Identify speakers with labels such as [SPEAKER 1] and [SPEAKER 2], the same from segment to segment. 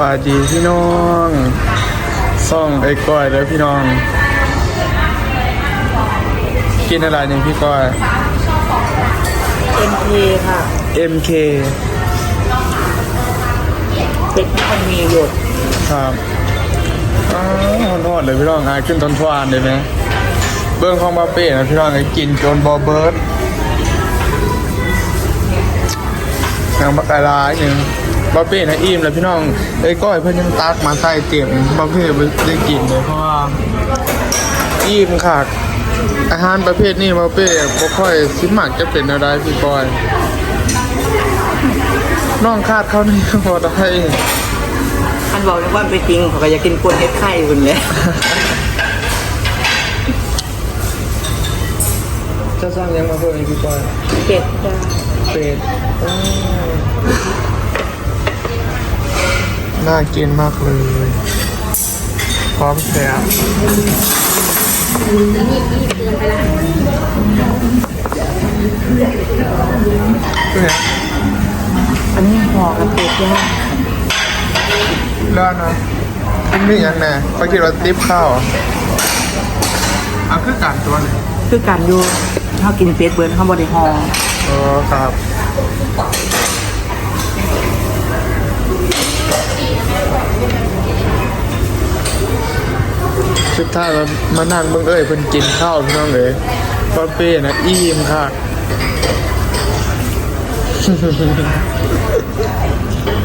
[SPEAKER 1] บายดีพี่น้องซ่องไอ้ก้อยแล้วพี่น้อง กินอะไรเนี่ยพี่ก้อย
[SPEAKER 2] MK ค่ะ
[SPEAKER 1] MK
[SPEAKER 2] เป็นคนมีหยด
[SPEAKER 1] ครับอ้าวทอดเลยพี่น้องอายขึ้นต้นทวานเลยไหมเบื้องของบาเป้นะพี่น้องไอ้กินจนบอเบิร์ดนางบักอะไรหนึ่ง บาเป้นะอิ่มแล้วพี่น้องไอ้ก้อยเพิ่นยังตักมาใส่เตียงบาเป้บ่ได้กินเลยเพราะว่าอิ่มขาดอาหารประเภทนี้บาเป้บ่ค่อยสิมักจะเป็นอะไรพี่ก้อยน้องคาดเขานี่บ่ได้
[SPEAKER 2] อันบอกเลยว่าไปจริงเขาก็อยากกินกวนเฮ็ดไข่คุณเลย
[SPEAKER 1] จะสร้างยังมาเพิ่มอีกพี่ก้อย
[SPEAKER 2] เป็ดจ้า
[SPEAKER 1] เป็ดอ้าว น่ากินมากเลย พร้อมแซ่บเป็นไง
[SPEAKER 2] อันนี้ห่อกับเป็ดย่าง
[SPEAKER 1] เลิศนะกินนี่ยังไงไปกินรสติ๊บข้าวเหรออะคือการตัวหนึง
[SPEAKER 2] คือการอยู่เขากินเป็ดเบิร์นเขาบริห่อ
[SPEAKER 1] เออครับ สุดท้ายแล้วมานั่งเบิ่งเอ้ยเพิ่นกินข้าวพี่น้องเอ้ยป้าเป้นะอิ่มค่ะ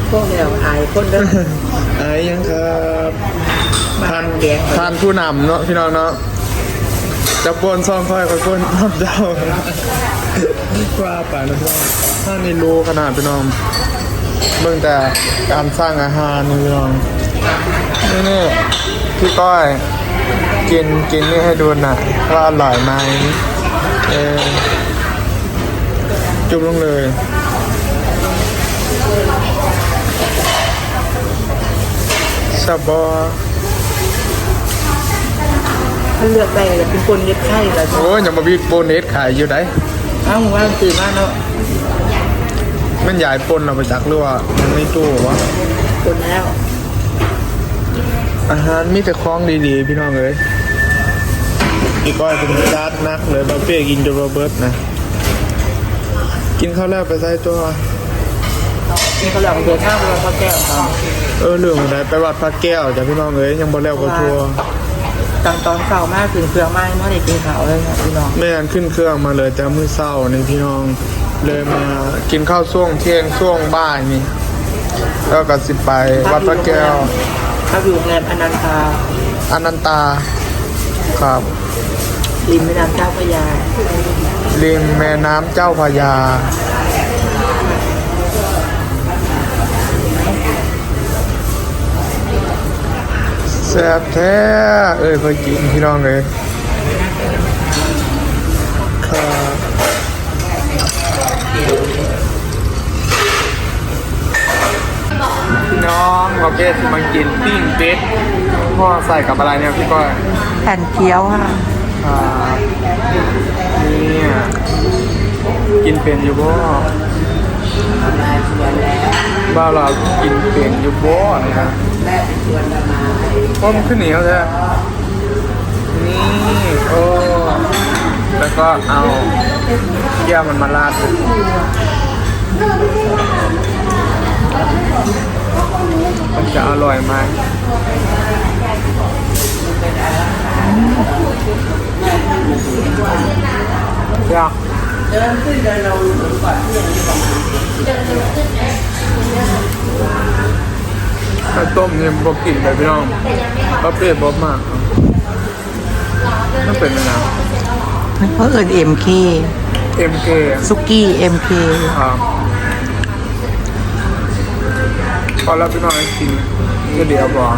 [SPEAKER 2] พวกแล้วอายคนเด้อ
[SPEAKER 1] ไอ้ยังครับ
[SPEAKER 2] ทานแกง
[SPEAKER 1] ทานผู้นำเนาะพี่น้องเนาะจะปนซ่องค่อยค่อยปนน้ำเจ้าว่าไปนะพี่น้องถ้านี่รู้ขนาดพี่น้องเบิ่งแต่การสร้างอาหารนี่พี่น้องนี่นี่พี่ก้อย กินกินนี่ให้ดูหน่อยว่าอร่อยไหมเออจุ่มลงเลยสบอ
[SPEAKER 2] เขาเลือกได้เลยเป็นกวนเฮ็ดไข่แล้ว
[SPEAKER 1] โอ้ยยังมาบีโบเนสขายอยู่ไหน
[SPEAKER 2] เอ้าว่าตื่นมาเนาะ
[SPEAKER 1] มันยายปนเราไปจักหรือว่ามันไม่ตู้วะ
[SPEAKER 2] คนแล้ว
[SPEAKER 1] อาหารมีแต่ของดีๆ พี่น้องเอ้ย อีกก้อยเป็นจาดนักเลยบาเป้กินจนโรเบิร์ตนะ กินข้าวแล้วไปใส่ตัว
[SPEAKER 2] นี่เขาเลือกเดือดข้าวเราเขาแก้วเขา
[SPEAKER 1] เออเรื่องอะไรไปวัดพระแก้วจ้ะพี่น้องเอ้ยยังบ่แล้วก็ทัวร์
[SPEAKER 2] ตังตอนเก่ามากถึงเครื่องไม้เมื่อได้กินข้าวเลยครับพี่น้อง
[SPEAKER 1] แม่นขึ้นเครื่องมาเลยแต่มื้อเช้านี่พี่น้องเลยมากินข้าวช่วงเที่ยงช่วงบ่ายนี่แล้วก็สิไปวัดพระแก้ว
[SPEAKER 2] ถ้าอยู่โรงแรมอนันตา
[SPEAKER 1] อนันตา ครับ
[SPEAKER 2] ริมแม่น้ำเจ้าพระยา
[SPEAKER 1] ริมแม่น้ำเจ้าพระยา แซ่บแท้ เอ้ยไปกินพี่น้องเลยครับพี่น้องมาเบสมากินปิ้งเป็ดพ่อใส่กับอะไรเนี่ยพี่ก้อย
[SPEAKER 2] แผ่นเคี้ยวค่ะ
[SPEAKER 1] ครับเนี่ยกินเป็นอยู่บ่บ้าเรากินเป็นอยู่บ่เนี่ยนะพราะมันขึ้นเหนียวใช่นี่โอ้แล้วก็เอาแก้วมันมาราดมันจะอร่อยไหม อยาก
[SPEAKER 2] เดินขึ้นเดินลงถึงก่อนที่ยังประมาณ
[SPEAKER 1] ไข่ต้มเนี่ยบอกินไปพี่น้องก็เปรี้ยวบ๊อบมากนั่นเป็นอะไรนะ
[SPEAKER 2] เพราะเอิญ MK
[SPEAKER 1] MK
[SPEAKER 2] ซุกี้ MK
[SPEAKER 1] ครับพอแล้วพี่น้องกินก็เดี๋ยวบอก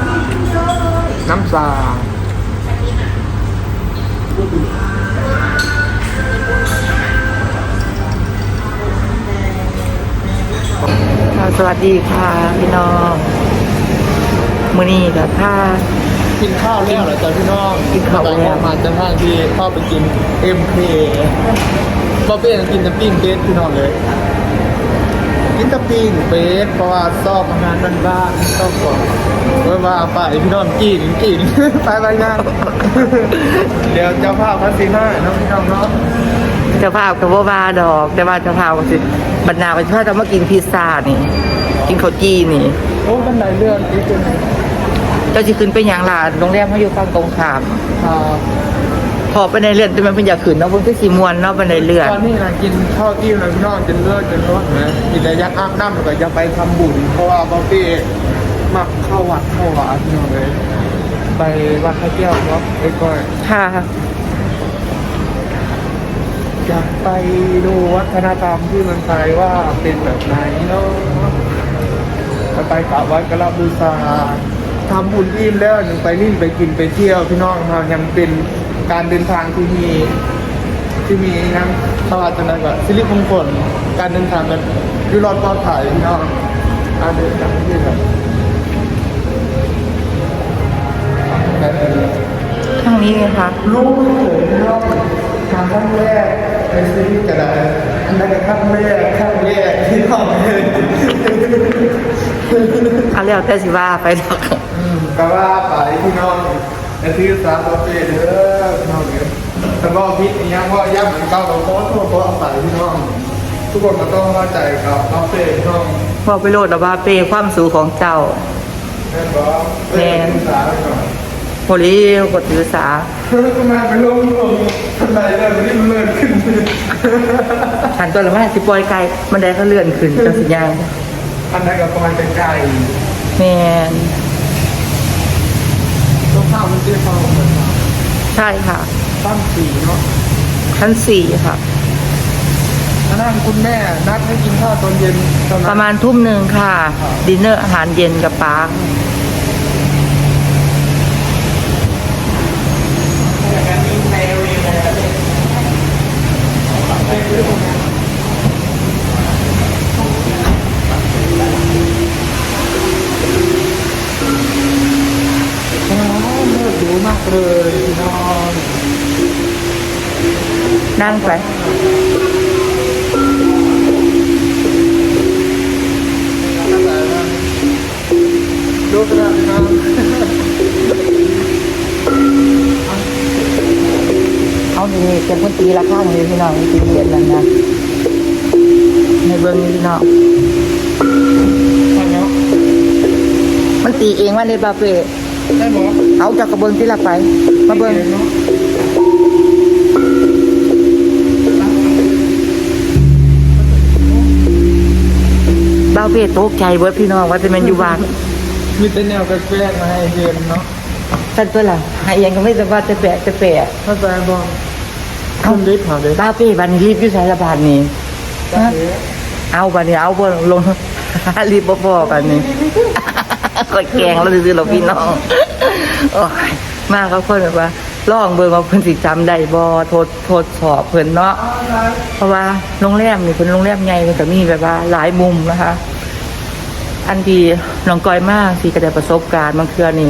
[SPEAKER 1] น้ำซา
[SPEAKER 2] สวัสดีค่ะพี่น้องมื้อนี้กับผ้า
[SPEAKER 1] กินข้าวแล้วเหรอจ๊ะพี่น้อง
[SPEAKER 2] กินข้าวแล้ว
[SPEAKER 1] มาจะทางที่เข้าไปกิน MK บ๊อบเป้กินแต่ปิ้งเป็ดพี่น้องเลย กินตะปีนเป็ดเพราะว่าชอบอาหารบ้านๆชอบกว่าเมื่อว่าไปพี่น้องกินกินไปไปงานเดี๋ยวเจ้าภาพพันสีห้าน้องพี่น้องเนาะ
[SPEAKER 2] เจ้าภาพกับว่าบาดอกแต่ว่าเจ้าภาพก็สิบรรดาประชาชนจะมากินพิซซ่านี่ กินข้าวจีนี่
[SPEAKER 1] โอ้บันไดเลื่อนอีกเป็น
[SPEAKER 2] เจ้าจะขึ้นไปอย่างหลานโรงแรมเขาอยู่ฝั่งตรงข้าม
[SPEAKER 1] อ่า
[SPEAKER 2] พอไปในเรือนแต่มันเป็นอยากขึ้นเนาะเพิ่นคือสีมวนเนาะไปในเรือน
[SPEAKER 1] ตอนนี้นะกินข้าวอิ่มแล้วพี่น้องกินเลือดกินรสนะกินระยะอาบน้ำแล้วก็จะไปทำบุญ เพราะว่าบางทีมักเข้าวัดเข้าวาพี่น้องเลยไปวัดพระแก้วเนาะไอ้ก้อย
[SPEAKER 2] ค่ะ
[SPEAKER 1] อยากไปดูวัฒนธรรมที่เมันไทยว่าเป็นแบบไหนเนาะไปไปกราบไหว้กราบบูชาทำบุญอิ่มแล้วยังไปนิ่นไปกินไปเที่ยวพี่น้องครับยังเป็น การเดินทางที่มีที่มีน้ำสวัสดิ์จังเลยแบบสิริมงคลการเดินทางกันอยู่รอดปลอดภัยพี่น้องการเดินทางที่แบบแบบนี้
[SPEAKER 2] ทางนี้ไงคะ
[SPEAKER 1] ลูกไม่เคยพี่น้องทางครั้งแรกในชีวิตกระไดอันนั้นก็ครั้งแรกครั้งแรกที่น้องเลย
[SPEAKER 2] เอาแล้วแต่สิว่าไปดอก
[SPEAKER 1] อืมก็ว่าไปพี่น้องในที่สามประเภทเด้อพี่น้องเนี่ย แต่ก็พิษอย่างเงี้ยว่าย่ำเหมือนเก่าเราโค้ชทั่วโค้ชเอาไปพี่น้อง ทุกคนก็ต้องเข้าใจกับน้องเฟ่พี่น้อง
[SPEAKER 2] พอไปโลดแล้วว่าเปย์ความสูงของเจ้า
[SPEAKER 1] แม่บอกเฟ่ศึกษาไปก่อน
[SPEAKER 2] โพลีกดถือสา
[SPEAKER 1] ทำไมไปลงลงทำไมเลยมันนี่มันเลื่อนขึ้น
[SPEAKER 2] ฉันตัวละว่าสิปล่อยไกลมันได้เขาเลื่อนขึ้นจังสิยาง
[SPEAKER 1] อันนั้นก็ประมาณไกล
[SPEAKER 2] แมน
[SPEAKER 1] ๆต้องข้าวมันเตี้ยข้าวเหมือนกัน
[SPEAKER 2] ใช่ค่ะ
[SPEAKER 1] ตั้งสีเนาะ
[SPEAKER 2] ชั้นสี่ค่ะ
[SPEAKER 1] อันนั้นคุณแม่นัดให้กินข้าวตอนเย็นตอน
[SPEAKER 2] ป
[SPEAKER 1] นั้น
[SPEAKER 2] ระมาณทุ่มหนึ่งค่ะ ดินเนอร์อาหารเย็นกับปาร์ค
[SPEAKER 1] นั่ง
[SPEAKER 2] ไป
[SPEAKER 1] ดูกระดาษนะ
[SPEAKER 2] เอานี่จะพูดตีละข้างเลยพี่น้องตีเย็นนั่นนะในเบิ้งนี่พี่น้อง
[SPEAKER 1] ฟังเนาะ
[SPEAKER 2] มันตีเองว่าในบาเฟ่
[SPEAKER 1] ได้หมอ
[SPEAKER 2] เอาจากกระเบิ้งที่ละไป มาเบิ้ง
[SPEAKER 1] เนาะ
[SPEAKER 2] บาเฟ่ตกใจเบิดพี่น้องว่าจะเป็นอยู่บ้าน
[SPEAKER 1] มีแต่แนวแปลกๆมาให้เห็นเนาะ
[SPEAKER 2] กันตัวละหายเองก็ไม่จะว่าจะแปะจะแปะ
[SPEAKER 1] เข้าใจบ้างคุณลิฟต์หาเลย
[SPEAKER 2] บาเฟ่บันนี้รีบอยู่สารบาทนี่
[SPEAKER 1] ได้เลย
[SPEAKER 2] เอาบันนี้เอาบนลงรีบบ่พอกันนี่ก็แกงแล้วซื้อๆเราพี่น้องโอ้ยมาเขาคนแบบว่า ลองเบิ่งว่าเพิ่นสิจำได้บ่ทดทดสอบเพิ่นเนาะเพราะว่าโรงแรมนี่เป็นโรงแรมใหญ่มันก็มีแบบว่าหลายมุมนะคะ อันที่น้องก้อยมากสิก็ได้ประสบการณ์บางเทื่อนี่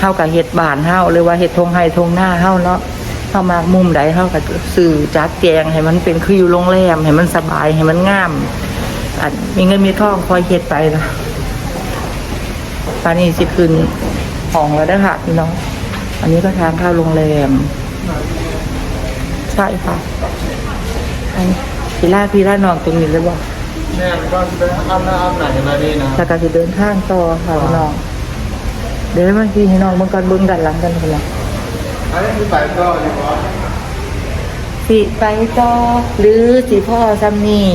[SPEAKER 2] เฮากับเฮ็ดบ้านเฮาหรือว่าเฮ็ดทงไห้ทงหน้าเฮาเนาะเฮามามุมใดเฮาก็สื่อจัดแจงให้มันเป็นคืออยู่โรงแรมให้มันสบายให้มันงามอันมีเงินมีทองคอยเฮ็ดไปนะตอนนี้สิขึ้นห้องแล้วเด้อค่ะพี่น้อง อันนี้ก็ทางเข้าโรงแรม ใช่ค่ะอันพีล่าพีล่านองตรงนี้เลยบอก
[SPEAKER 1] แม่มันก็จะไปอาบน้ำอาบไหนมาดีนะ
[SPEAKER 2] แล้วก็จะเดินทางต่อค่ะพี่น้อง เดี๋ยวบางทีให้น้องเบิ่งกันเบิ่งกันหลังกันคนละ
[SPEAKER 1] อันนี้คือสายต่อดีกว่า
[SPEAKER 2] สิไปต่อหรือสิพ่อซ้ำนี่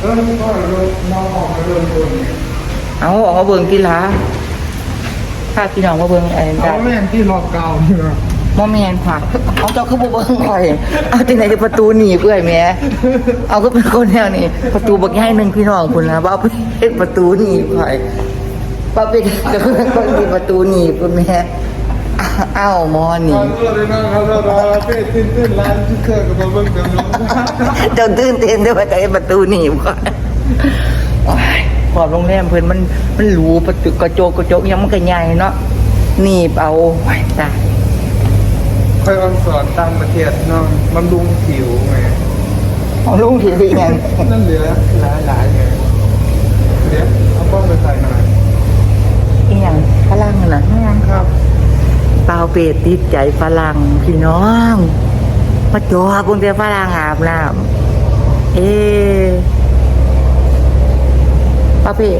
[SPEAKER 1] เออนี่ก็โดนน้องออกมาโดนโดน
[SPEAKER 2] เอาออกมาเบิ่งกีฬา พาพี่น้องมาเบิ่งไอ้
[SPEAKER 1] เอา
[SPEAKER 2] ได้
[SPEAKER 1] แม่นที่รอบเก่าเนี่ย
[SPEAKER 2] บ่แม่นค่ะเอาเจ้าคือบ่เบิ่งข่อย เอาจังได๋ประตูหนีบเอ้อยแหม่เอาก็เป็นคนแนวนี้ ประตูบักใหญ่หนึงพี่น้องคุณนะว่าเอาไปเฮ็ดประตูหนีบข่อยว่าเป็นก็คือคนที่ประตูหนีบคุณแม่อ้าวหมอหนี
[SPEAKER 1] ตอนตัวเลยน้องเขาเราเราเต้นตื่นตื่นร้านที่เคยกับมาเบิ้งเต็มน้อง
[SPEAKER 2] เจ้าตื่นเต้นด้วยว่าจะให้ประตูหนีบก่อนโอ้ย พอบโรงแรมเพิ่นมันมันหรูประตูกระจกกระจกยังมันก็ใหญ่เนาะนี่เอาไว้ตาย
[SPEAKER 1] ค่อยออนสอนตามประเทศเนาะบำรุงผิวไง
[SPEAKER 2] เอาลุงผิวไง
[SPEAKER 1] นั่นเหลือหลายหลายไง
[SPEAKER 2] เดี๋ยวเอาป้
[SPEAKER 1] องไปใส่หน่อย
[SPEAKER 2] อีย่างฝรั่งน่ะ
[SPEAKER 1] ฝรั่งครับ
[SPEAKER 2] เปล่าเปรตติดใจฝรั่งพี่น้องมาจอบวงเดียฝรั่งอาบน้ำเอ๊ ป้าเป้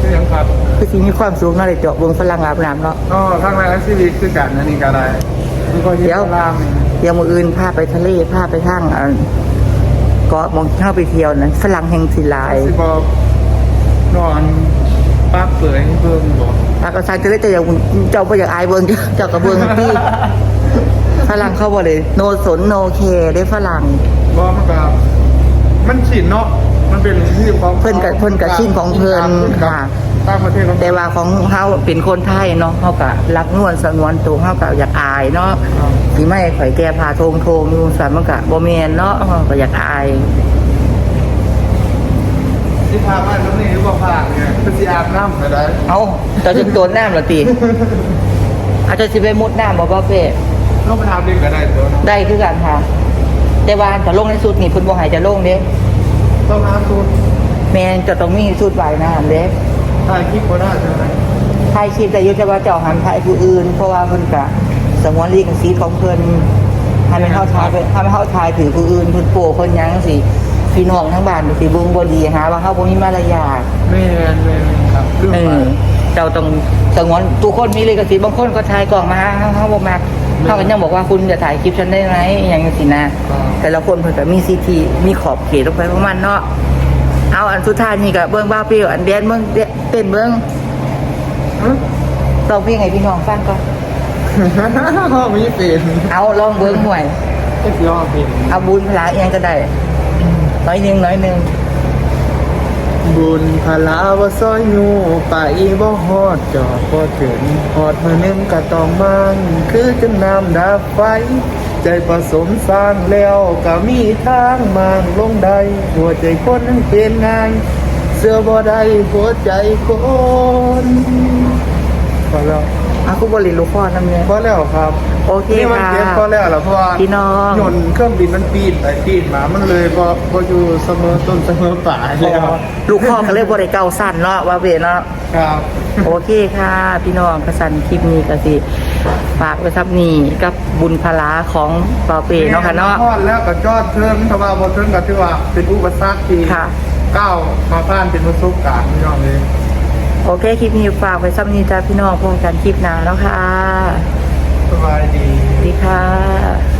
[SPEAKER 1] คือยังครับ
[SPEAKER 2] คือสิมีความสุขเนาะได้เจาะเบิ่งฝรั่งอาบน้ำเนาะ
[SPEAKER 1] ก็ทางในแอคทีวิตคือกันอันนี้ก็ได้มันก็เฮ็ด
[SPEAKER 2] เดี๋ยว
[SPEAKER 1] ล่าม
[SPEAKER 2] เดี๋ยวมื้ออื่นพาไปทะเลพาไปทางอันเกาะหมองเข้าไปเที่ยวนั้นฝรั่งแห่งสิหลาย
[SPEAKER 1] สิบอกนอนปักเปื่อยให้เบิ่งบ่
[SPEAKER 2] ถ้าก็ทางจะได้แต่อย่างเจ้าบ่อยากอายเบิ่งเจ้าก็เบิ่งที่ฝรั่งเขาบ่เลย โนสนโนเคได้ฝรั่ง
[SPEAKER 1] บ่มันก็มันชินเนาะ มันเป็นที่ของ
[SPEAKER 2] เพิ่นกับเพิ่นกับชิ้นของเพิ่นค่ะ
[SPEAKER 1] ต่างประเทศของ
[SPEAKER 2] แต่ว่าของเฮาเป็นคนไทยเนาะเฮาก็รักนวลสงวนตัวเฮาก็อยากอายเนาะสิไม่ข่อยแก้ผ้าโทงโทงอยู่ซั่นมันก็บ่แม่นเนาะเฮาก็อยากอาย
[SPEAKER 1] ที่พาบ้านน้องนี่บ่พาเนี่ยคือสิอาบน้ำก็ได้
[SPEAKER 2] เอ้าเจ้าจะโดนน้ำเหรอติอาจจะสิไปมุดน้ำบ่บ่เป้
[SPEAKER 1] ต้องไปทำดินก็ได้ตัวเนาะ
[SPEAKER 2] ได้คือกันค่ะ แต่ว่าจะลงในสุดนี่เพิ่นบ่ให้จะลงเด้
[SPEAKER 1] ต้องน้ำทุน
[SPEAKER 2] แม่นจะต้องมีสุดว่ายน้ำเด้
[SPEAKER 1] ถ่ายคลิปก็ได้ใช่ไหม
[SPEAKER 2] ถ่ายคลิปแต่อยุทธว่าเจ้าหันถ่ายผู้อื่น เพราะว่าเพิ่นกะสงวนลิขสิทธิ์ของเพิ่นให้มันเข้าทายไปให้มันเข้าทายถือผู้อื่นเพิ่นโปเพิ่นหยังสิพี่น้องทั้งบ้านสิเบิ่งบ่ดีหาว่าเฮาบ่มีมารยาท
[SPEAKER 1] แม่นแม่นครับลืม
[SPEAKER 2] เอ
[SPEAKER 1] ไป
[SPEAKER 2] อเจ้าต้องสงวนทุกคนมีลิขสิทธิ์บางคนก็ถ่ายกล่องมาหาเฮาเฮาบ่มัก เฮาก็ยังบอกว่าคุณจะถ่ายคลิปฉันได้ไหมอหย่างจังซี่นะ แต่ละคนเพิ่นก็มีสิทธิมีขอบเขตลงไปของมันเนาะเอาอันสุดท้ายนี่ก็เบิ่งบ้าเปรี้ยวอันแดนเบิ่งเต้นเบิ่ง
[SPEAKER 1] ฮะ
[SPEAKER 2] ร้องเพลงให้พี่น้องฟังก่อน
[SPEAKER 1] ไม่เป็น
[SPEAKER 2] เอาลองเบิ้งหน่วย
[SPEAKER 1] ก็สิยอดเป็น
[SPEAKER 2] เอาบุญพลาเอียงก็ได้น้อยหนึ่งน้อยหนึ่ง
[SPEAKER 1] บุญพลาวซอยยูไปบ่ฮอดจอดบ่ถึงฮอดมานึงก็ต้องมั่งคือจังน้ำดับไฟ ใจผสมสร้างแล้วก็มีทางมั่งลงใดหัวใจคนนั้นเป็นไงเสื้อบ่ได้หัวใจคนพอแล้ว
[SPEAKER 2] อาคุบริลูกพ่อน้ำเนี่ย
[SPEAKER 1] พอแล้วครับ
[SPEAKER 2] โอเค
[SPEAKER 1] นี่มัน
[SPEAKER 2] ค่ะ
[SPEAKER 1] เก็บพอแล้วเหรอเพราะว่า
[SPEAKER 2] พี่น้อง
[SPEAKER 1] ยนต์เครื่องบินมันปีนไปปีนมามันเลยบ่บ่อยู่เสมอต้นเสมอปลายแล้ว
[SPEAKER 2] ลูกพ่อก็เลยบริเก่าสั้นเนาะว่าเวเนาะ
[SPEAKER 1] ครับ
[SPEAKER 2] โอเคค่ะ พี่น้องกระสันคลิปนี้ก็สิฝากไว้ทับนี่กับบุญพลาของเปาเปเนาะค่ะเนาะ
[SPEAKER 1] ทอดแล้วก็จอดเทิงถ้าว่าบ่เทิงก็ถือว่าเป็นอุปสรรคที่
[SPEAKER 2] ค่ะ
[SPEAKER 1] ก้าวมาผ่านเป็นประสบการณ์พี่น้องเลย
[SPEAKER 2] โอเคคลิปนี้ฝากไว้ทับนี้จ้าพี่น้องพบกันคลิปหน้าแล้วค่ะ
[SPEAKER 1] สบายดี
[SPEAKER 2] สวัสดีค่ะ